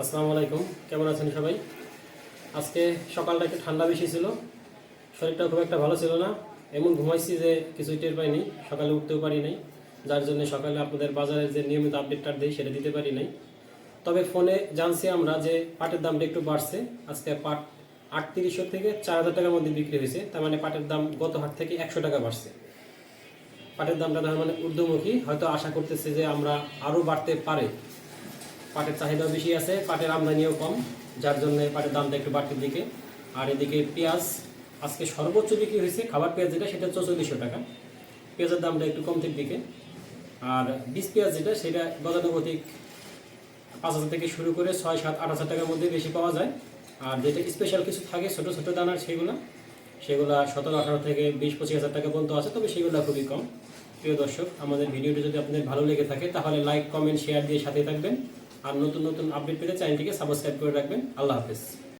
আসসালামু আলাইকুম। কেমন আছেন সবাই? আজকে সকালটা একটু ঠান্ডা বেশি ছিল। শরীরটা খুব একটা ভালো ছিল না। এমন ঘুমাইছি যে কিছুই টের পাইনি। সকালে উঠতেও পারি নাই। যার জন্য সকালে আপনাদের বাজারের যে নিয়মিত আপডেটটা দিই, সেটা দিতে পারি নাই। তবে ফোনে জানছি আমরা যে পাটের দামটা একটু বাড়ছে। আজকে পাট আটত্রিশশো থেকে চার হাজার টাকার মধ্যে বিক্রি হয়েছে। তার মানে পাটের দাম গত হাট থেকে একশো টাকা বাড়ছে। পাটের দামটা তার মানে ঊর্ধ্বমুখী। হয়তো আশা করতেছে যে আমরা আরও বাড়তে পারে। পাটের চাহিদাও বেশি আছে, পাটের আমদানিও কম, যার জন্য পাটের দামটা একটু বাড়তির দিকে। আর এদিকে পেঁয়াজ, আজকে সর্বোচ্চ বিক্রি হয়েছে, খাবার পেঁয়াজ যেটা, সেটা চৌচল্লিশশো টাকা। পেঁয়াজের দামটা একটু কমতির দিকে। আর বীজ পেঁয়াজ যেটা, সেটা গতানুগতিক পাঁচ হাজার থেকে শুরু করে ছয়, সাত, আট হাজার টাকার মধ্যে বেশি পাওয়া যায়। আর যেটা স্পেশাল কিছু থাকে, ছোট ছোট দানার, সেগুলো সেগুলো সতেরো, আঠারো থেকে বিশ, পঁচিশ হাজার টাকা পর্যন্ত আছে, তবে সেগুলো খুবই কম। প্রিয় দর্শক, আমাদের ভিডিওটি যদি আপনাদের ভালো লেগে থাকে, তাহলে লাইক কমেন্ট শেয়ার দিয়ে সাথে থাকবেন। আর নতুন নতুন আপডেট পেতে চ্যানেলটিকে সাবস্ক্রাইব করে রাখবেন। আল্লাহ হাফেজ।